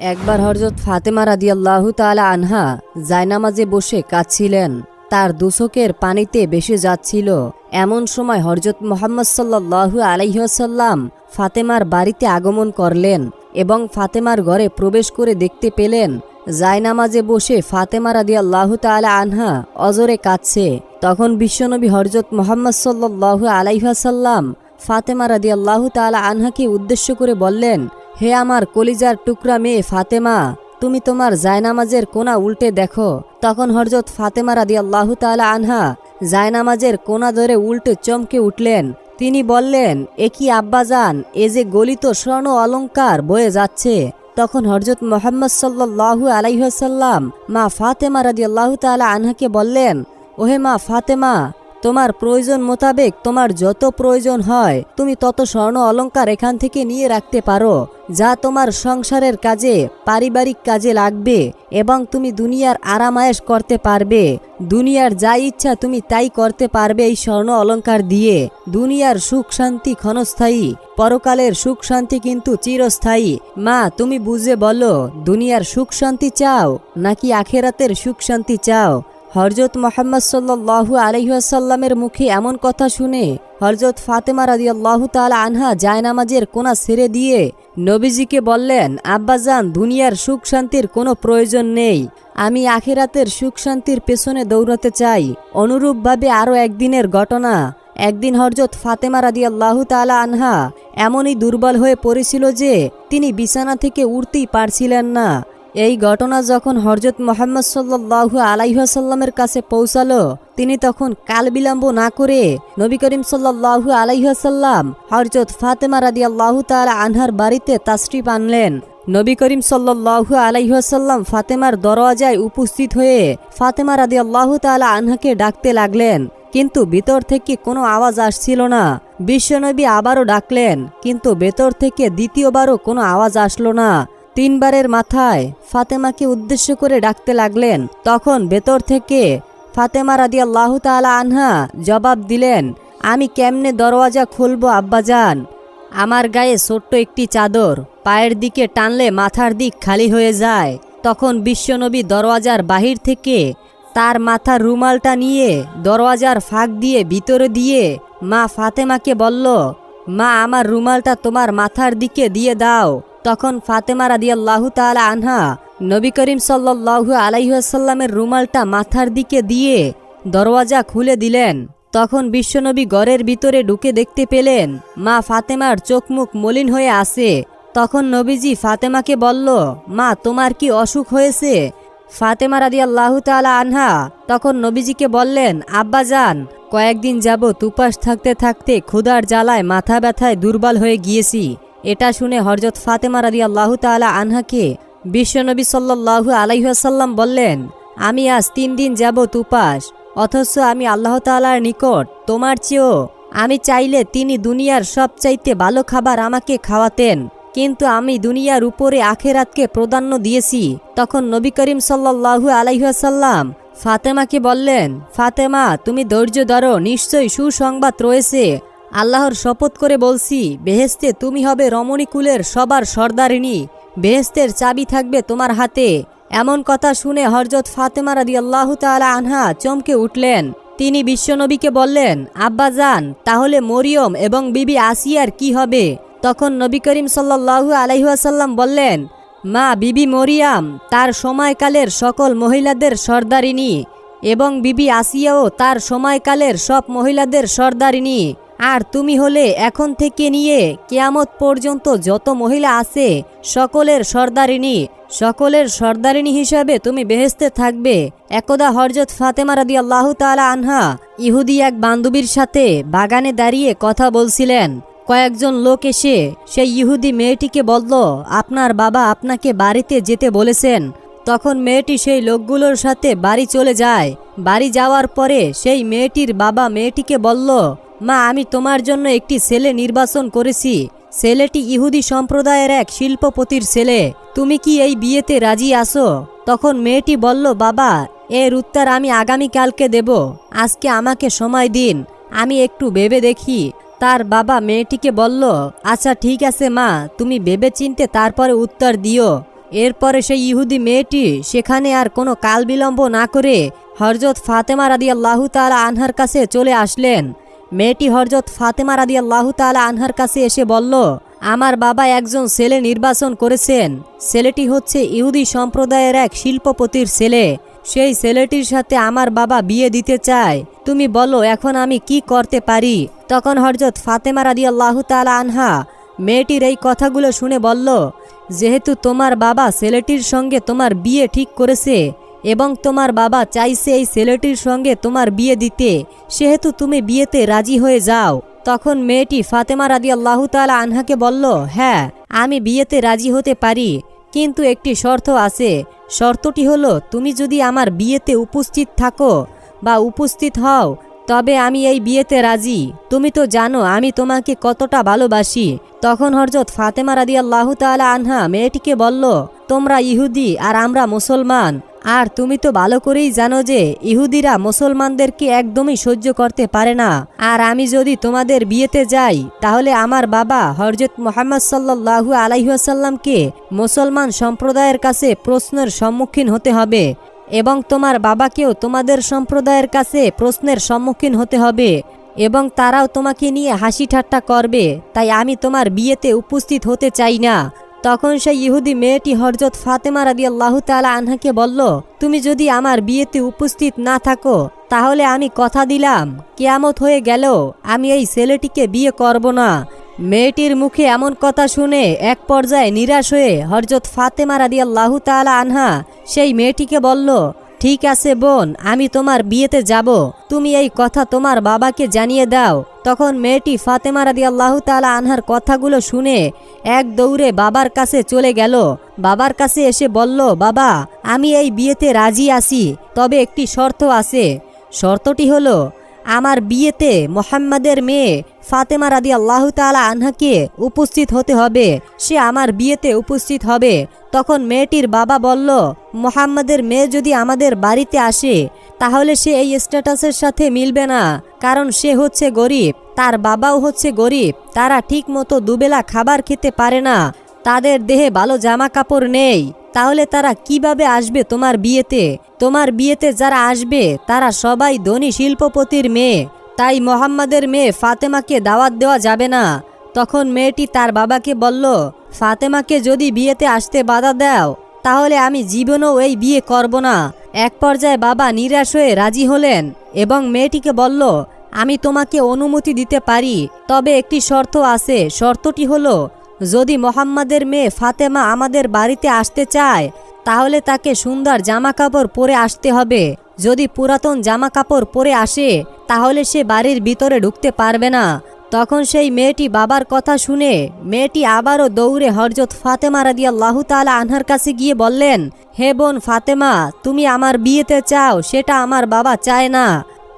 একবার হরজত ফাতেমা রাদিয়াল্লাহু তাআলা আনহা জায়নামাজে বসে কাঁদছিলেন। তার দুচোখের পানিতে বেশি যাচ্ছিল। এমন সময় হরজত মোহাম্মদ সাল্লাল্লাহু আলাইসাল্লাম ফাতেমার বাড়িতে আগমন করলেন এবং ফাতেমার ঘরে প্রবেশ করে দেখতে পেলেন, জায়নামাজে বসে ফাতেমা রাদিয়াল্লাহু তাআলা আনহা অজরে কাঁদছে। তখন বিশ্বনবী হরজত মোহাম্মদ সাল্লাল্লাহু আলাইহাসাল্লাম ফাতেমা রাদিয়াল্লাহু তাআলা আনহাকে উদ্দেশ্য করে বললেন হে আমার কলিজার টুকরা মেয়ে ফাতেমা, তুমি তোমার জায়নামাজের কোনা উল্টে দেখো। তখন হরজত ফাতেমা রাদি আল্লাহ তালা আনহা জায়নামাজের কোনা ধরে উল্টে চমকে উঠলেন। তিনি বললেন, এ কি আব্বাজান এ যে গলিত স্বর্ণ অলঙ্কার বয়ে যাচ্ছে। তখন হরজত মোহাম্মদ সাল্লাহু আলাইসাল্লাম মা ফাতেমা রাদি আল্লাহ তালা আনহাকে বললেন, ওহে মা ফাতেমা তোমার প্রয়োজন মোতাবেক তোমার যত প্রয়োজন হয়, তুমি তত স্বর্ণ অলংকার এখান থেকে নিয়ে রাখতে পারো, যা তোমার সংসারের কাজে, পারিবারিক কাজে লাগবে, এবং তুমি দুনিয়ার আরামায়েশ করতে পারবে। দুনিয়ার যা ইচ্ছা তুমি তাই করতে পারবে এই স্বর্ণ অলংকার দিয়ে। দুনিয়ার সুখ শান্তি ক্ষণস্থায়ী, পরকালের সুখ শান্তি কিন্তু চিরস্থায়ী। মা, তুমি বুঝে বলো, দুনিয়ার সুখ শান্তি চাও, নাকি আখেরাতের সুখ শান্তি চাও? হরজত মোহাম্মদ সাল্লু আলহিহাসাল্লামের মুখে এমন কথা শুনে হরজত ফাতেমা রাদিয়াল্লাহু তাআলা আনহা জায়নামাজের কোনা ছেড়ে দিয়ে নবীজিকে বললেন, আব্বাজান, দুনিয়ার সুখ শান্তির কোনো প্রয়োজন নেই। আমি আখিরাতের সুখ শান্তির পেছনে দৌড়াতে চাই। অনুরূপভাবে আরও একদিনের ঘটনা। একদিন হরজত ফাতেমা রাদিয়াল্লাহু তাআলা আনহা এমনই দুর্বল হয়ে পড়েছিল যে তিনি বিছানা থেকে উঠতেই পারছিলেন না। এই ঘটনা যখন হরজত মোহাম্মদ সাল্লাহু আলাইহাসাল্লামের কাছে পৌঁছালো, তিনি তখন কাল বিলম্ব না করে নবী করিম সাল্লাহু আলাইহাসাল্লাম হরজত ফাতেমা রাদি আল্লাহ তালা আনহার বাড়িতে তাসরিফ আনলেন। নবী করিম সাল্লাহু আলাইহাসাল্লাম ফাতেমার দরওয়াজায় উপস্থিত হয়ে ফাতেমা রাদি আল্লাহ তালা আনহাকে ডাকতে লাগলেন। কিন্তু ভিতর থেকে কোনো আওয়াজ আসছিল না। বিশ্বনবী আবারও ডাকলেন, কিন্তু ভেতর থেকে দ্বিতীয়বারও কোনো আওয়াজ আসলো না। তিনবারের মাথায় ফাতেমাকে উদ্দেশ্য করে ডাকতে লাগলেন। তখন ভেতর থেকে ফাতেমা রাদি আল্লাহ তালা আনহা জবাব দিলেন, আমি কেমনে দরওয়াজা খুলবো, আব্বাজান? আমার গায়ে ছোট্ট একটি চাদর, পায়ের দিকে টানলে মাথার দিক খালি হয়ে যায়। তখন বিশ্বনবী দরওয়াজার বাহির থেকে তার মাথার রুমালটা নিয়ে দরওয়াজার ফাঁক দিয়ে ভিতরে দিয়ে মা ফাতেমাকে বলল, মা, আমার রুমালটা তোমার মাথার দিকে দিয়ে দাও। তখন ফাতেমা রাদিয়াল্লাহু তাআলা আনহা নবী করিম সাল্লাল্লাহু আলাইসাল্লামের রুমালটা মাথার দিকে দিয়ে দরওয়াজা খুলে দিলেন। তখন বিশ্বনবী ঘরের ভিতরে ঢুকে দেখতে পেলেন, মা ফাতেমার চোখ মুখ মলিন হয়ে আছে। তখন নবীজি ফাতেমাকে বলল, মা, তোমার কি অসুখ হয়েছে? ফাতেমা রাদি আল্লাহ তালা আনহা তখন নবীজিকে বললেন, আব্বা যান, কয়েকদিন যাব তুপাস থাকতে থাকতে ক্ষুধার জ্বালায় মাথা ব্যথায় দুর্বল হয়ে গিয়েছি। এটা শুনে হরজত ফাতেমা রাদি আল্লাহ তালা আনহাকে বিশ্বনবী সাল্লাহু আলাইসাল্লাম বললেন, আমি আজ তিন দিন যাব তুপাস অথচ আমি আল্লাহ তালার নিকট তোমার চেয়েও, আমি চাইলে তিনি দুনিয়ার সবচাইতে ভালো খাবার আমাকে খাওয়াতেন, কিন্তু আমি দুনিয়ার উপরে আখেরাতকে প্রাধান্য দিয়েছি। তখন নবী করিম সাল্লাহু আলাইসাল্লাম ফাতেমাকে বললেন, ফাতেমা, তুমি ধৈর্য ধরো, নিশ্চয়ই সুসংবাদ রয়েছে। আল্লাহর শপথ করে বলছি বেহেস্তে তুমি হবে রমণীকুলের সবার সর্দারিনী বেহেস্তের চাবি থাকবে তোমার হাতে। এমন কথা শুনে হরজত ফাতেমা রাদি আল্লাহ তালা আনহা চমকে উঠলেন। তিনি বিশ্বনবীকে বললেন, আব্বা আব্বাজান তাহলে মরিয়ম এবং বিবি আসিয়ার কি হবে? তখন নবী করিম সাল্লাহু আলাইহাসাল্লাম বললেন, মা বিবি মরিয়াম, তার সময়কালের সকল মহিলাদের সর্দারিনী এবং বিবি আসিয়াও তার সময়কালের সব মহিলাদের সর্দারিনী। আর তুমি হলে এখন থেকে নিয়ে কেয়ামত পর্যন্ত যত মহিলা আছে, সকলের সর্দারিনী সকলের সর্দারিনী হিসাবে তুমি বেহেস্তে থাকবে। একদা হরজত ফাতেমা রাদি আল্লাহ তালা আনহা ইহুদি এক বান্ধবীর সাথে বাগানে দাঁড়িয়ে কথা বলছিলেন। কয়েকজন লোক এসে সেই ইহুদি মেয়েটিকে বলল, আপনার বাবা আপনাকে বাড়িতে যেতে বলেছেন। তখন মেয়েটি সেই লোকগুলোর সাথে বাড়ি চলে যায়। বাড়ি যাওয়ার পরে সেই মেয়েটির বাবা মেয়েটিকে বলল মা, আমি তোমার জন্য একটি ছেলে নির্বাচন করেছি। ছেলেটি ইহুদি সম্প্রদায়ের এক শিল্পপতির ছেলে। তুমি কি এই বিয়েতে রাজি আসো তখন মেয়েটি বলল, বাবা, এর উত্তর আমি আগামীকালকে দেব। আজকে আমাকে সময় দিন, আমি একটু ভেবে দেখি। তার বাবা মেয়েটিকে বলল আচ্ছা ঠিক আছে মা, তুমি ভেবে চিনতে তারপরে উত্তর দিও। এরপরে সেই ইহুদি মেয়েটি সেখানে আর কোনো কাল বিলম্ব না করে হরজত ফাতেমা রাদি আল্লাহু তালা আনহার কাছে চলে আসলেন। মেয়েটি হরজত ফাতেমা রাদি আল্লাহু তালা আনহার কাছে এসে বলল, আমার বাবা একজন ছেলে নির্বাচন করেছেন। ছেলেটি হচ্ছে ইহুদি সম্প্রদায়ের এক শিল্পপতির ছেলে। সেই ছেলেটির সাথে আমার বাবা বিয়ে দিতে চায়। তুমি বলো, এখন আমি কি করতে পারি? তখন হরজত ফাতেমা রাদি আল্লাহু তালা আনহা মেয়েটির এই কথাগুলো শুনে বলল, যেহেতু তোমার বাবা ছেলেটির সঙ্গে তোমার বিয়ে ঠিক করেছে এবং তোমার বাবা চাইছে এই ছেলেটির সঙ্গে তোমার বিয়ে দিতে। সেহেতু তুমি বিয়েতে রাজি হয়ে যাও। তখন মেয়েটি ফাতেমা রাদি আল্লাহ তালা আনহাকে বলল হ্যাঁ আমি বিয়েতে রাজি হতে পারি, কিন্তু একটি শর্ত আছে। শর্তটি হলো, তুমি যদি আমার বিয়েতে উপস্থিত থাকো বা উপস্থিত হও তবে আমি এই বিয়েতে রাজি। তুমি তো জানো, আমি তোমাকে কতটা ভালোবাসি। তখন হরজত ফাতেমা রাদি আল্লাহ তালা আনহা মেয়েটিকে বলল, তোমরা ইহুদি আর আমরা মুসলমান। আর তুমি তো ভালো করেই জানো যে, ইহুদিরা মুসলমানদেরকে একদমই সহ্য করতে পারে না। আর আমি যদি তোমাদের বিয়েতে যাই, তাহলে আমার বাবা হরজত মোহাম্মদ সাল্লাহু আলাইসাল্লামকে মুসলমান সম্প্রদায়ের কাছে প্রশ্নের সম্মুখীন হতে হবে। এবং তোমার বাবাকেও তোমাদের সম্প্রদায়ের কাছে প্রশ্নের সম্মুখীন হতে হবে এবং তারাও তোমাকে নিয়ে হাসি ঠাট্টা করবে, তাই আমি তোমার বিয়েতে উপস্থিত হতে চাই না। তখন সেই ইহুদি মেয়েটি হরজত ফাতেমা রাদি আল্লাহ তালা আনহাকে বলল, তুমি যদি আমার বিয়েতে উপস্থিত না থাকো, তাহলে আমি কথা দিলাম। কেয়ামত হয়ে গেল, আমি এই ছেলেটিকে বিয়ে করব না। মেয়েটির মুখে এমন কথা শুনে এক পর্যায়ে নিরাশ হয়ে হরজত ফাতেমা রাদি আল্লাহ তালা আনহা সেই মেয়েটিকে বলল, ঠিক আছে বোন, আমি তোমার বিয়েতে যাব। তুমি এই কথা তোমার বাবাকে জানিয়ে দাও। তখন মেয়েটি ফাতেমা রাদি আল্লাহ তালা আনহার কথাগুলো শুনে এক দৌড়ে বাবার কাছে চলে গেল। বাবার কাছে এসে বলল, বাবা, আমি এই বিয়েতে রাজি আছি, তবে একটি শর্ত আছে। শর্তটি হলো আমার বিয়েতে মোহাম্মদের মেয়ে ফাতেমা রাদি আল্লাহ তালা আনহাকে উপস্থিত হতে হবে। সে আমার বিয়েতে উপস্থিত হবে। তখন মেয়েটির বাবা বলল, মোহাম্মদের মেয়ে যদি আমাদের বাড়িতে আসে, তাহলে সে এই স্ট্যাটাসের সাথে মিলবে না। কারণ সে হচ্ছে গরিব, তার বাবাও হচ্ছে গরিব, তারা ঠিক মতো দুবেলা খাবার খেতে পারে না। তাদের দেহে ভালো জামা কাপড় নেই। তাহলে তারা কীভাবে আসবে তোমার বিয়েতে? তোমার বিয়েতে যারা আসবে, তারা সবাই ধনী শিল্পপতির মেয়ে। তাই মোহাম্মদের মেয়ে ফাতেমাকে দাওয়াত দেওয়া যাবে না। তখন মেয়েটি তার বাবাকে বলল, ফাতেমাকে যদি বিয়েতে আসতে বাধা দাও, তাহলে আমি জীবনেও এই বিয়ে করব না। এক পর্যায়ে বাবা নিরাশ হয়ে রাজি হলেন এবং মেয়েটিকে বলল, আমি তোমাকে অনুমতি দিতে পারি, তবে একটি শর্ত আছে। শর্তটি হলো যদি মোহাম্মদের মেয়ে ফাতেমা আমাদের বাড়িতে আসতে চায়, তাহলে তাকে সুন্দর জামা কাপড় পরে আসতে হবে। যদি পুরাতন জামা কাপড় পরে আসে, তাহলে সে বাড়ির ভিতরে ঢুকতে পারবে না। তখন সেই মেয়েটি বাবার কথা শুনে মেয়েটি আবারও দৌড়ে হরজত ফাতেমা রাদি আল্লাহ তালা আনহার কাছে গিয়ে বললেন, হে বোন ফাতেমা, তুমি আমার বিয়েতে চাও, সেটা আমার বাবা চায় না।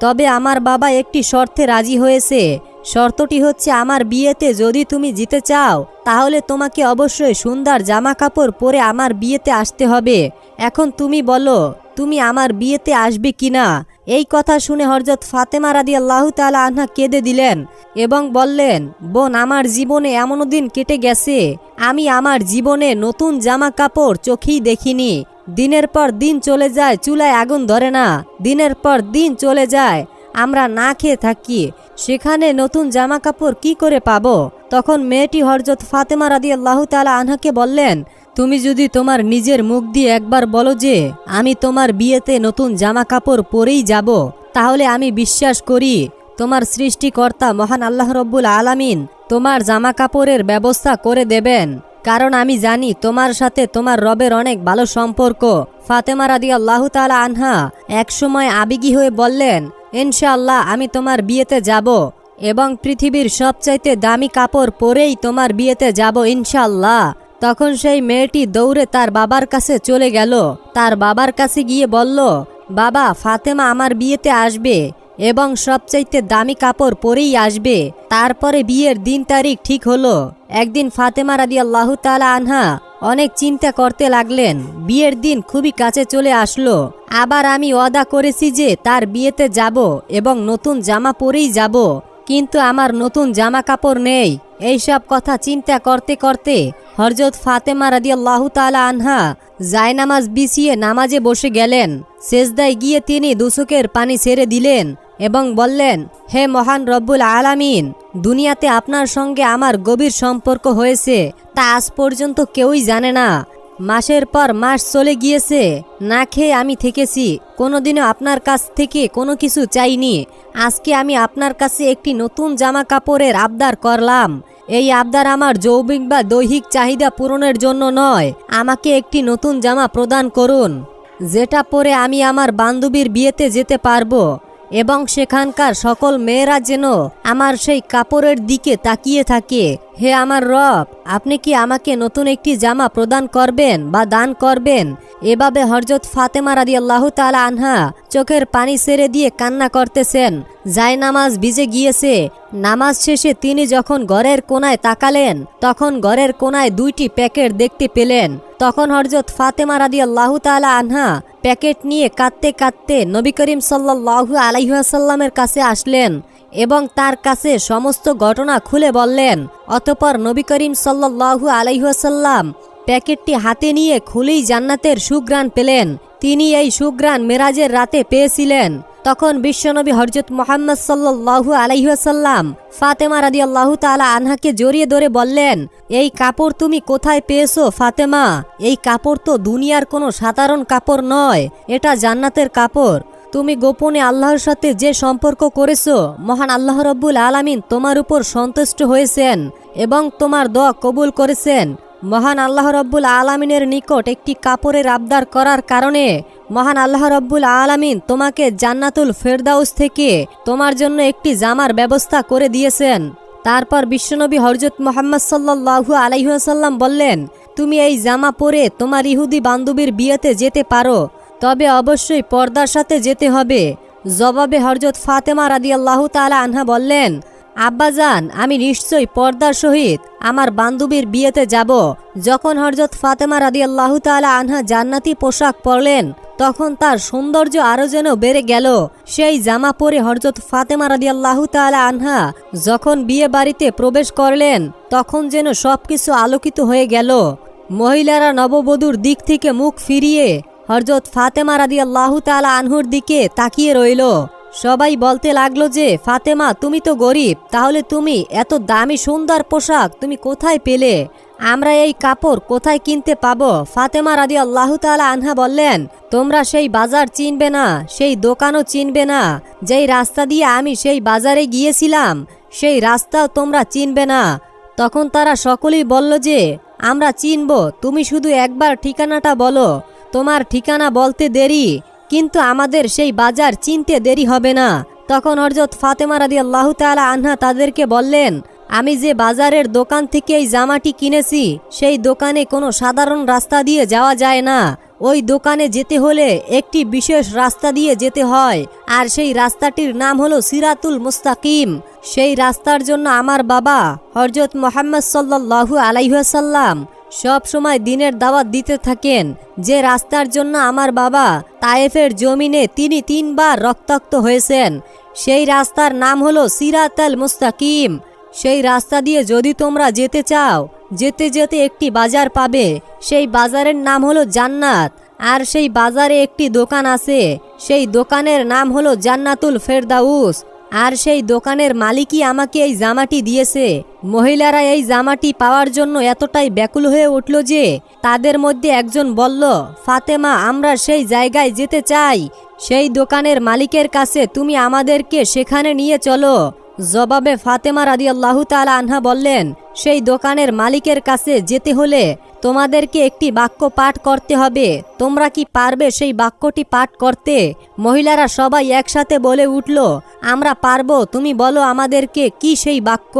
তবে আমার বাবা একটি শর্তে রাজি হয়েছে। শর্তটি হচ্ছে আমার বিয়েতে যদি তুমি জিতে চাও, তাহলে তোমাকে অবশ্যই সুন্দর জামা কাপড় পরে আমার বিয়েতে আসতে হবে। এখন তুমি বলো, তুমি আমার বিয়েতে আসবে কিনা? এই কথা শুনে হরজত ফাতেমা রাদি আল্লাহ তালা আনহা কেঁদে দিলেন এবং বললেন, বোন, আমার জীবনে এমনও দিন কেটে গেছে। আমি আমার জীবনে নতুন জামা কাপড় চোখেই দেখিনি। দিনের পর দিন চলে যায়, চুলায় আগুন ধরে না। দিনের পর দিন চলে যায়, আমরা না খেয়ে থাকি। সেখানে নতুন জামা কাপড় কি করে পাব? তখন মেয়েটি হরজত ফাতেমা রাদি আল্লাহ তালা আনহাকে বললেন, তুমি যদি তোমার নিজের মুখ দিয়ে একবার বলো যে, আমি তোমার বিয়েতে নতুন জামা কাপড় পরেই যাব, তাহলে আমি বিশ্বাস করি তোমার সৃষ্টিকর্তা মহান আল্লাহ রব্বুল আলামিন তোমার জামা কাপড়ের ব্যবস্থা করে দেবেন। কারণ আমি জানি তোমার সাথে তোমার রবের অনেক ভালো সম্পর্ক। ফাতেমা রাদি আল্লাহ তালা আনহা একসময় আবেগী হয়ে বললেন ইনশাআল্লাহ আমি তোমার বিয়েতে যাব এবং পৃথিবীর সবচাইতে দামি কাপড় পরেই তোমার বিয়েতে যাব ইনশাল্লাহ তখন সেই মেয়েটি দৌড়ে তার বাবার কাছে চলে গেল। তার বাবার কাছে গিয়ে বলল, বাবা, ফাতেমা আমার বিয়েতে আসবে এবং সবচাইতে দামি কাপড় পরেই আসবে। তারপরে বিয়ের দিন তারিখ ঠিক হলো। একদিন ফাতেমা রাদি আল্লাহ তালা আনহা অনেক চিন্তা করতে লাগলেন। বিয়ের দিন খুবই কাছে চলে আসলো। আবার আমি ওয়াদা করেছি যে তার বিয়েতে যাব এবং নতুন জামা পরেই যাব। কিন্তু আমার নতুন জামা কাপড় নেই। এইসব কথা চিন্তা করতে করতে হরজত ফাতেমা রাদি আল্লাহ তালা আনহা জায়নামাজ বিছিয়ে নামাজে বসে গেলেন। সেজদায় গিয়ে তিনি দুসুকের পানি ছেড়ে দিলেন। এবং বললেন, হে মহান রব্বুল আলামিন, দুনিয়াতে আপনার সঙ্গে আমার গভীর সম্পর্ক হয়েছে, তা আজ পর্যন্ত কেউই জানে না। মাসের পর মাস চলে গিয়েছে, না খেয়ে আমি থেকেছি, কোনোদিনও আপনার কাছ থেকে কোনো কিছু চাইনি। আজকে আমি আপনার কাছে একটি নতুন জামা কাপড়ের আবদার করলাম। এই আবদার আমার যৌবিক বা দৈহিক চাহিদা পূরণের জন্য নয়, আমাকে একটি নতুন জামা প্রদান করুন, যেটা পরে আমি আমার বান্ধবীর বিয়েতে যেতে পারব। এবং সেখানকার সকল মেয়েরা যেন আমার সেই কাপড়ের দিকে তাকিয়ে থাকে। হে আমার রব, আপনি কি আমাকে নতুন একটি জামা প্রদান করবেন বা দান করবেন? এভাবে হরজত ফাতেমা রাদি আল্লাহ তালা আনহা চোখের পানি সেরে দিয়ে কান্না করতেছেন। যাই নামাজ ভিজে গিয়েছে। নামাজ শেষে তিনি যখন ঘরের কোনায় তাকালেন, তখন ঘরের কোনায় দুইটি প্যাকেট দেখতে পেলেন। তখন হরজত ফাতেমা রাদি আল্লাহ তালা আনহা প্যাকেট নিয়ে কাঁদতে কাঁদতে নবী করিম সাল্লাহু আলাইহাসাল্লামের কাছে আসলেন। এবং তার কাছে সমস্ত ঘটনা খুলে বললেন। অতপর নবী করিম সাল্লাহু আলাইহাসাল্লাম প্যাকেটটি হাতে নিয়ে খুলেই জান্নাতের সুগ্রাণ পেলেন। তিনি এই সুগ্রাণ মেরাজের রাতে পেয়েছিলেন। তখন বিশ্বনবী হরজত মোহাম্মদ সাল্লাহু আলাইহাসাল্লাম ফাতেমা রাদি আল্লাহ তালা আনহাকে জড়িয়ে ধরে বললেন, এই কাপড় তুমি কোথায় পেয়েছ ফাতেমা? এই কাপড় তো দুনিয়ার কোনো সাধারণ কাপড় নয়, এটা জান্নাতের কাপড়। তুমি গোপনে আল্লাহর সাথে যে সম্পর্ক করেছ, মহান আল্লাহ রব্বুল আলামিন তোমার উপর সন্তুষ্ট হয়েছেন এবং তোমার দ কবুল করেছেন। মহান আল্লাহ রব্বুল আলামিনের নিকট একটি কাপড়ের আবদার করার কারণে মহান আল্লাহ রব্বুল আলামিন তোমাকে জান্নাতুল ফেরদাউস থেকে তোমার জন্য একটি জামার ব্যবস্থা করে দিয়েছেন। তারপর বিশ্বনবী হরজত মোহাম্মদ সাল্লাহু আলাইসাল্লাম বললেন, তুমি এই জামা পরে তোমার ইহুদি বান্ধবীর বিয়েতে যেতে পারো। তবে অবশ্যই পর্দার সাথে যেতে হবে। জবাবে হরজত ফাতেমা রাদি আল্লাহ তালা আনহা বললেন, আব্বাজান, আমি নিশ্চয়ই পর্দার সহিত আমার বান্ধবীর বিয়েতে যাব। যখন হরজত ফাতেমা রাদি আল্লাহ তালা আনহা জান্নাতি পোশাক পরলেন, তখন তার সৌন্দর্য আরও যেন বেড়ে গেল। সেই জামা পরে হরজত ফাতেমা রাদি আল্লাহ তালা আনহা যখন বিয়ে বাড়িতে প্রবেশ করলেন, তখন যেন সবকিছু আলোকিত হয়ে গেল। মহিলারা নববধূর দিক থেকে মুখ ফিরিয়ে হরজত ফাতেমা রাদি আল্লাহ তালা আনহুর দিকে তাকিয়ে রইল। সবাই বলতে লাগল যে, ফাতেমা, তুমি তো গরিব, তাহলে তুমি এত দামি সুন্দর পোশাক তুমি কোথায় পেলে? আমরা এই কাপড় কোথায় কিনতে পাবো? ফাতেমা রাদি আল্লাহ তালা আনহা বললেন, তোমরা সেই বাজার চিনবে না, সেই দোকানও চিনবে না। যেই রাস্তা দিয়ে আমি সেই বাজারে গিয়েছিলাম, সেই রাস্তাও তোমরা চিনবে না। তখন তারা সকলেই বলল যে, আমরা চিনব, তুমি শুধু একবার ঠিকানাটা বলো। তোমার ঠিকানা বলতে দেরি, কিন্তু আমাদের সেই বাজার চিনতে দেরি হবে না। তখন হরজত ফাতেমা রাদি আল্লাহ তালা আনহা তাদেরকে বললেন, আমি যে বাজারের দোকান থেকে এই জামাটি কিনেছি, সেই দোকানে কোনো সাধারণ রাস্তা দিয়ে যাওয়া যায় না। ওই দোকানে যেতে হলে একটি বিশেষ রাস্তা দিয়ে যেতে হয়, আর সেই রাস্তাটির নাম হলো সিরাতুল মুস্তাকিম। সেই রাস্তার জন্য আমার বাবা হরজত মোহাম্মদ সাল্লাহু আলাইহাসাল্লাম সব সময় দিনের দাওয়াত দিতে থাকেন। যে রাস্তার জন্য আমার বাবা তায়েফের জমিনে তিনি তিনবার রক্তাক্ত হয়েছেন, সেই রাস্তার নাম হলো সিরাত আল মুস্তাকিম। সেই রাস্তা দিয়ে যদি তোমরা যেতে চাও, যেতে যেতে একটি বাজার পাবে। সেই বাজারের নাম হলো জান্নাত, আর সেই বাজারে একটি দোকান আছে। সেই দোকানের নাম হলো জান্নাতুল ফেরদাউস। আর সেই দোকানের মালিকই আমাকে এই জামাটি দিয়েছে। মহিলারা এই জামাটি পাওয়ার জন্য এতটাই ব্যাকুল হয়ে উঠল যে তাদের মধ্যে একজন বলল, ফাতেমা, আমরা সেই জায়গায় যেতে চাই। সেই দোকানের মালিকের কাছে তুমি আমাদেরকে সেখানে নিয়ে চলো। জবাবে ফাতেমা রাদি আল্লাহ তালা আনহা বললেন, সেই দোকানের মালিকের কাছে যেতে হলে তোমাদেরকে একটি বাক্য পাঠ করতে হবে। তোমরা কি পারবে সেই বাক্যটি পাঠ করতে? মহিলারা সবাই একসাথে বলে উঠল, আমরা পারব। তুমি বলো আমাদেরকে কি সেই বাক্য?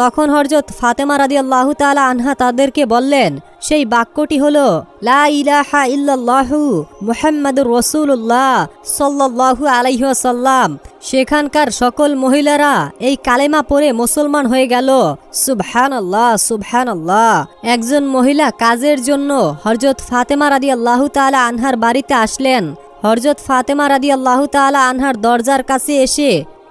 তখন হরজত ফাতেমা রাদি আল্লাহ তালা আনহা তাদেরকে বললেন, সেই বাক্যটি হলো, লা ইলাহা ইল্লাল্লাহু মুহাম্মাদুর রসুল্লাহ সাল্লাল্লাহু আলাইহাল্লাম সেখানকার সকল মহিলারা এই কালেমা পরে মুসলমান হয়ে গেল। সুবহান আল্লাহ সুবহান আল্লাহ একজন মহিলা কাজের জন্য হরজত ফাতেমা রাদি আল্লাহ তালা আনহার বাড়িতে আসলেন। হরজত ফাতেমা রাদি আল্লাহ তালা আনহার দরজার কাছে এসে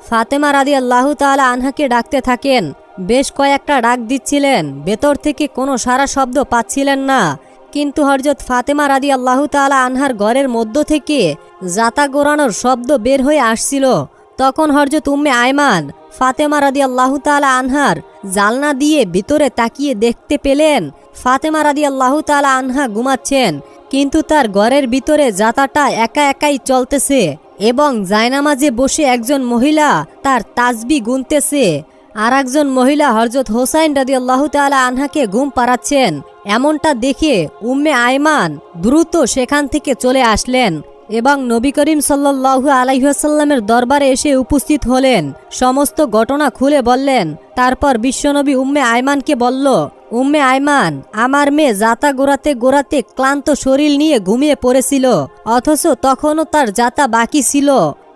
ফাতেমা রাদি আল্লাহ তালা আনহাকে ডাকতে থাকেন। বেশ কয়েকটা ডাক দিচ্ছিলেন। ভেতর থেকে কোনো সারা শব্দ পাচ্ছিলেন না। কিন্তু হরজত ফাতেমা রাদি আল্লাহ তালা আনহার ঘরের মধ্য থেকে জাতা গোড়ানোর শব্দ বের হয়ে আসছিল। তখন হরজত উম্মে আয়মান ফাতেমা রাদি আল্লাহ তালা আনহার জালনা দিয়ে ভিতরে তাকিয়ে দেখতে পেলেন। ফাতেমা রাদি আল্লাহ তালা আনহা ঘুমাচ্ছেন, কিন্তু তার ঘরের ভিতরে জাতাটা একা একাই চলতেছে এবং জায়নামাজে বসে একজন মহিলা তার তাজবি গুনতেছে। আর একজন মহিলা হরজত হোসাইন রাদি আল্লাহ তালা আনহাকে ঘুম পাড়াচ্ছেন এমনটা দেখে উম্মে আয়মান দ্রুত সেখান থেকে চলে আসলেন এবং নবী করিম সাল্লাহু আলাইসাল্লামের দরবারে এসে উপস্থিত হলেন। সমস্ত ঘটনা খুলে বললেন। তারপর বিশ্বনবী উম্মে আয়মানকে বলল, উম্মে আয়মান, আমার মেয়ে জাতা গোড়াতে গোড়াতে ক্লান্ত শরীর নিয়ে ঘুমিয়ে পড়েছিল, অথচ তখনও তার জাতা বাকি ছিল।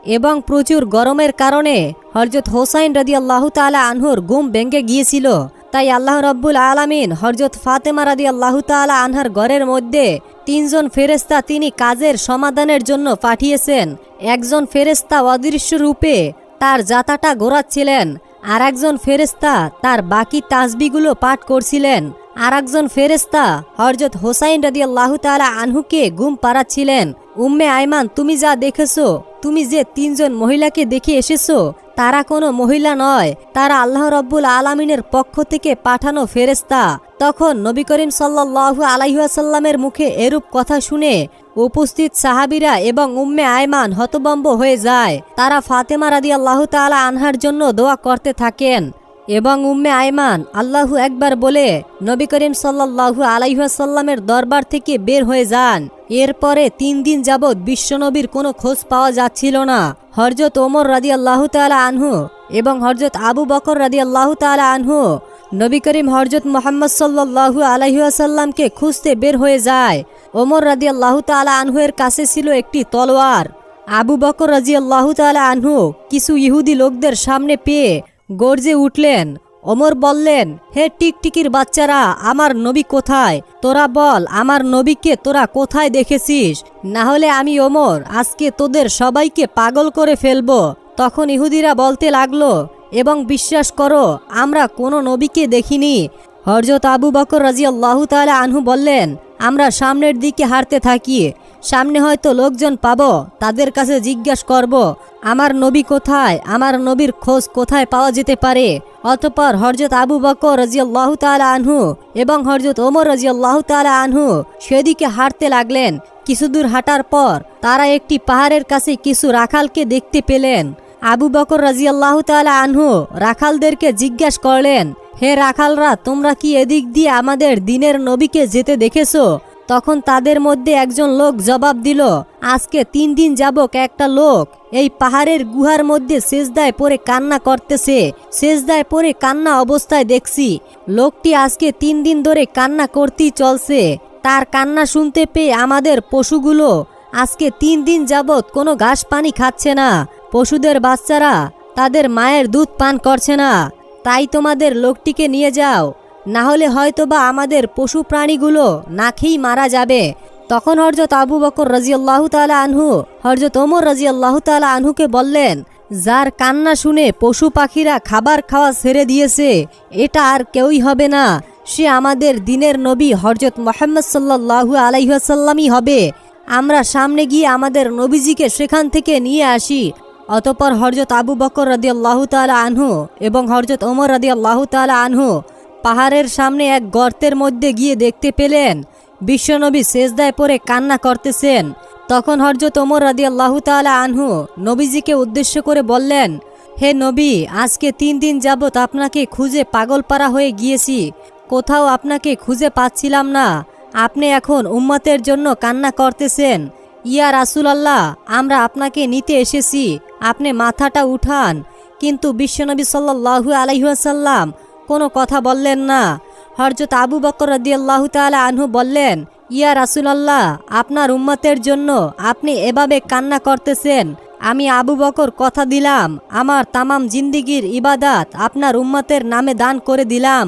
এবং প্রচুর গরমের কারণে হরজত হোসাইন রাদি আল্লাহ তালা আনহুর গুম ভেঙে গিয়েছিল। তাই আল্লাহ রব্বুল আলামিন হরজত ফাতেমা রাদি আল্লাহ তালা আনহার ঘরের মধ্যে তিনজন ফেরেস্তা তিনি কাজের সমাধানের জন্য পাঠিয়েছেন। একজন ফেরেস্তা অদৃশ্য রূপে তার জাতাটা ঘোরাচ্ছিলেন আর একজন ফেরেস্তা তার বাকি তাসবিগুলো পাঠ করছিলেন আর একজন ফেরেস্তা হরজত হোসাইন রাদি আল্লাহ তালা আনহুকে গুম পাড়াচ্ছিলেন। উম্মে আয়মান, তুমি যা দেখেছ, তুমি যে তিনজন মহিলাকে দেখে এসেছ, তারা কোনো মহিলা নয়। তারা আল্লাহ রব্বুল আলমিনের পক্ষ থেকে পাঠানো ফেরেস্তা তখন নবী করিম সাল্লাহু আলাইসাল্লামের মুখে এরূপ কথা শুনে উপস্থিত সাহাবিরা এবং উম্মে আয়মান হতবম্ব হয়ে যায়। তারা ফাতেমা রাদি আল্লাহ তালা আনহার জন্য দোয়া করতে থাকেন। এবং উম্মে আয়মান আল্লাহু একবার বলে, নবী করিম সাল্লাহু আলাইসাল্লামের দরবার থেকে বের হয়ে যান। এরপরে তিন দিন যাবৎ বিশ্বনবীর কোনো খোঁজ পাওয়া যাচ্ছিল না। হরজত ওমর রাদি আল্লাহ তালা আনহু এবং হরজত আবু বকর রাদি আল্লাহ তালা আনহু নবী করিম হরজত মোহাম্মদ সাল্লাহু আলহিহাসাল্লামকে খুঁজতে বের হয়ে যায়। ওমর রাদি আল্লাহ তালা আনহুয়ের কাছে ছিল একটি তলোয়ার। আবু বকর রাজি আল্লাহ তালা আনহু কিছু ইহুদি লোকদের সামনে পেয়ে গর্জে উঠলেন ওমর বললেন, হে টিকটিকির বাচ্চারা, আমার নবী কোথায়? তোরা বল, আমার নবীকে তোরা কোথায় দেখেছিস? না হলে আমি ওমর আজকে তোদের সবাইকে পাগল করে ফেলব। তখন ইহুদিরা বলতে লাগল, এবং বিশ্বাস করো, আমরা কোনো নবীকে দেখিনি। হরজত আবু বকর রাজি আল্লাহ তালা আনহু বললেন, আমরা সামনের দিকে হারতে থাকি সামনে হয়তো লোকজন পাবো, তাদের কাছে জিজ্ঞাসা করব, আমার নবী কোথায়, আমার নবীর খোঁজ কোথায় পাওয়া যেতে পারে? অতপর হরজত আবু বকর রাজিয়াল্লাহ তালা আনহু এবং হরজত ওমর রাজিয়াল্লাহ তালা আনহু সেদিকে হাঁটতে লাগলেন। কিছু দূর হাঁটার পর তারা একটি পাহাড়ের কাছে কিছু রাখালকে দেখতে পেলেন। আবু বকর রাজিয়াল্লাহ তালা আনহু রাখালদেরকে জিজ্ঞাসা করলেন, হে রাখালরা, তোমরা কি এদিক দিয়ে আমাদের দিনের নবীকে যেতে দেখেছ? তখন তাদের মধ্যে একজন লোক জবাব দিল, আজকে তিন দিন যাবক একটা লোক এই পাহাড়ের গুহার মধ্যে সেজদায় পরে কান্না করতেছে। সেজদায় পরে কান্না অবস্থায় দেখছি। লোকটি আজকে তিন দিন ধরে কান্না করতেই চলছে। তার কান্না শুনতে পেয়ে আমাদের পশুগুলো আজকে তিন দিন যাবৎ কোনো ঘাস পানি খাচ্ছে না। পশুদের বাচ্চারা তাদের মায়ের দুধ পান করছে না। তাই তোমাদের লোকটিকে নিয়ে যাও। না হলে হয়তোবা আমাদের পশু প্রাণীগুলো না খেয়েই মারা যাবে। তখন হরজত আবু বকর রাজিয়াল্লাহ তালা আনহু হরজত ওমর রাজিয়াল্লাহ তালা আনহুকে বললেন, যার কান্না শুনে পশু পাখিরা খাবার খাওয়া ছেড়ে দিয়েছে, এটা আর কেউই হবে না। সে আমাদের দিনের নবী হরজত মোহাম্মদ সাল্লাহু আলাইসাল্লামই হবে। আমরা সামনে গিয়ে আমাদের নবীজিকে সেখান থেকে নিয়ে আসি। অতপর হরজত আবু বকর রাদি আল্লাহ তালা আনহু এবং হরজত ওমর রাদি আল্লাহ তালা আনহু পাহাড়ের সামনে এক গর্তের মধ্যে গিয়ে দেখতে পেলেন, বিশ্বনবী সেজদায় পরে কান্না করতেছেন। তখন হরজত ওমর রাদি আল্লাহ তালা আনহু নবীজিকে উদ্দেশ্য করে বললেন, হে নবী, আজকে তিন দিন যাবৎ আপনাকে খুঁজে পাগলপাড়া হয়ে গিয়েছি। কোথাও আপনাকে খুঁজে পাচ্ছিলাম না। আপনি এখন উম্মতের জন্য কান্না করতেছেন। ইয়া রাসুল আল্লাহ আমরা আপনাকে নিতে এসেছি। আপনি মাথাটা উঠান। কিন্তু বিশ্বনবী সাল্লাহু আলহিহাসাল্লাম কোনো কথা বললেন না। হরজত আবু বকর রদিয়াল্লাহু তালা আনহু বললেন, ইয়া রাসুলাল্লাহ, আপনার উম্মতের জন্য আপনি এভাবে কান্না করতেছেন। আমি আবু বকর কথা দিলাম, আমার তামাম জিন্দিগির ইবাদাত আপনার উম্মতের নামে দান করে দিলাম।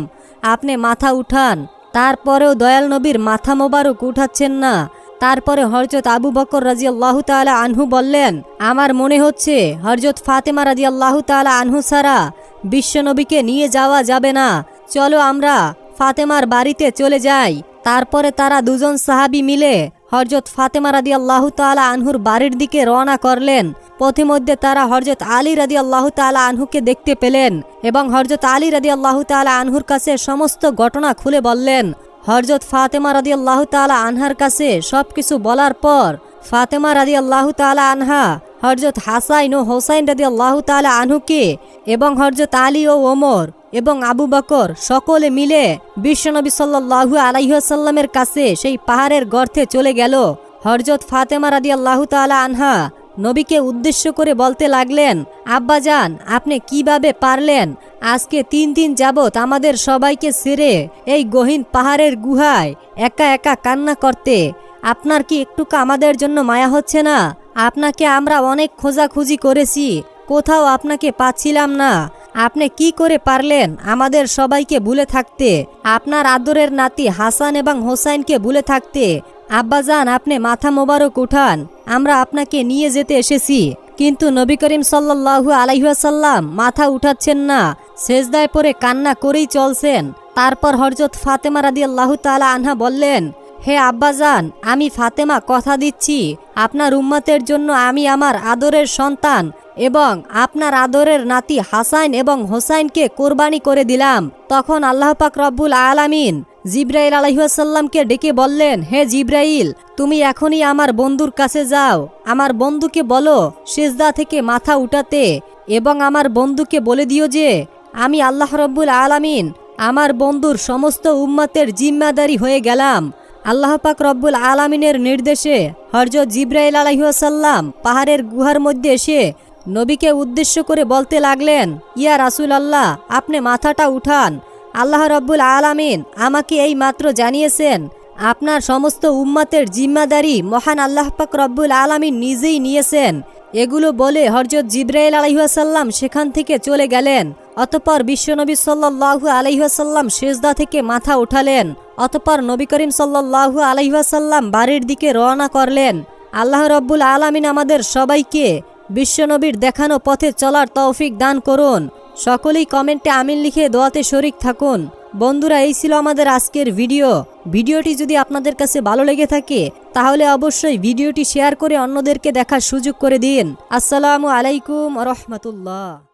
আপনি মাথা উঠান, তারপরেও দয়াল নবীর মাথা মোবারক উঠাচ্ছেন না। তারপরে হরজত আবু বকর রাজি আল্লাহ তালা আনহু বললেন, আমার মনে হচ্ছে হরজত ফাতেমা রাজি আল্লাহ তালা আনহু সারা বিশ্বনবীকে নিয়ে যাওয়া যাবে না। চলো আমরা ফাতেমার বাড়িতে চলে যাই। তারপরে তারা দুজন সাহাবি মিলে হরজত ফাতেমা রাদি আল্লাহ তালা আনহুর বাড়ির দিকে রওনা করলেন। পথিমধ্যে তারা হরজত আলী রাদি আল্লাহ তালা আনহুকে দেখতে পেলেন এবং হরজত আলী রাদি আল্লাহ তালা আনহুর কাছে সমস্ত ঘটনা খুলে বললেন। হরজত ফাতেমা রাদি আল্লাহ তালা আনহার কাছে সব কিছু বলার পর ফাতেমা রাদি আল্লাহ তালা আনহা হরজত হাসাইন ও হোসাইন রাদি আল্লাহ তালা আনহুকে এবং হরজত আলী ও ওমর এবং আবু বকর সকলে মিলে বিশ্বনবী সাল্লাহু আলাইসাল্লামের কাছে সেই পাহাড়ের গর্তে চলে গেল। হরজত ফাতেমা রাদি আল্লাহ তালা আনহা নবীকে উদ্দেশ্য করে বলতে লাগলেন আব্বাজান আপনি কীভাবে পারলেন? আজকে তিন দিন যাবত আমাদের সবাইকে সেরে এই গহীন পাহাড়ের গুহায় একা একা কান্না করতে। আপনার কি একটুকু আমাদের জন্য মায়া হচ্ছে না? আপনাকে আমরা অনেক খোঁজাখুঁজি করেছি, কোথাও আপনাকে পাচ্ছিলাম না। আপনি কি করে পারলেন আমাদের সবাইকে ভুলে থাকতে? আপনার আদরের নাতি হাসান এবং হোসাইনকে ভুলে থাকতে? আব্বাজান, আপনি মাথা মোবারক উঠান, আমরা আপনাকে নিয়ে যেতে এসেছি। কিন্তু নবী করিম সাল্লাহু আলাইহাসাল্লাম মাথা উঠাচ্ছেন না, সেজদায় পরে কান্না করেই চলছেন। তারপর হরজত ফাতেমা রাদি আল্লাহ তালা আনহা বললেন হে আব্বাজান, আমি ফাতেমা কথা দিচ্ছি। আপনার উম্মতের জন্য আমি আমার আদরের সন্তান এবং আপনার আদরের নাতি হাসাইন এবং হোসাইনকে কোরবানি করে দিলাম। তখন আল্লাহ পাক রব্বুল আলামিন জিব্রাইল আলহিহাসাল্লামকে ডেকে বললেন, হে জিব্রাইল, তুমি এখনই আমার বন্ধুর কাছে যাও। আমার বন্ধুকে বলো, সেজদা থেকে মাথা উঠাতে এবং আমার বন্ধুকে বলে দিও যে, আমি আল্লাহ রব্বুল আলামিন আমার বন্ধুর সমস্ত উম্মতের জিম্মাদারি হয়ে গেলাম। আল্লাহ পাক রব্বুল আলামিনের নির্দেশে হরজত জিব্রাইল আলহিহাসাল্লাম পাহাড়ের গুহার মধ্যে এসে নবীকে উদ্দেশ্য করে বলতে লাগলেন, ইয়া রাসুল আল্লাহ আপনি মাথাটা উঠান। আল্লাহ রব্বুল আলামিন আমাকে এই মাত্র জানিয়েছেন, আপনার সমস্ত উম্মাতের জিম্মাদারি মহান আল্লাহ পাক রব্বুল আলামিন নিজেই নিয়েছেন। এগুলো বলে হরজত জিব্রাইল আলহিহাসাল্লাম সেখান থেকে চলে গেলেন। অতপর বিশ্বনবী সাল্লাহু আলহিহাসাল্লাম শেষদা থেকে মাথা উঠালেন। অতপর নবী করিম সাল্লাহু আলহিহাসাল্লাম বাড়ির দিকে রওনা করলেন। আল্লাহ রব্বুল আলামিন আমাদের সবাইকে বিশ্বনবীর দেখানো পথে চলার তৌফিক দান করুন। সকলেই কমেন্টে আমিন লিখে দোয়াতে শরিক থাকুন। বন্ধুরা, এই ছিল আমাদের আজকের ভিডিও। ভিডিওটি যদি আপনাদের কাছে ভালো লেগে থাকে, তাহলে অবশ্যই ভিডিওটি শেয়ার করে অন্যদেরকে দেখার সুযোগ করে দিন। আসসালামু আলাইকুম রহমতুল্লাহ।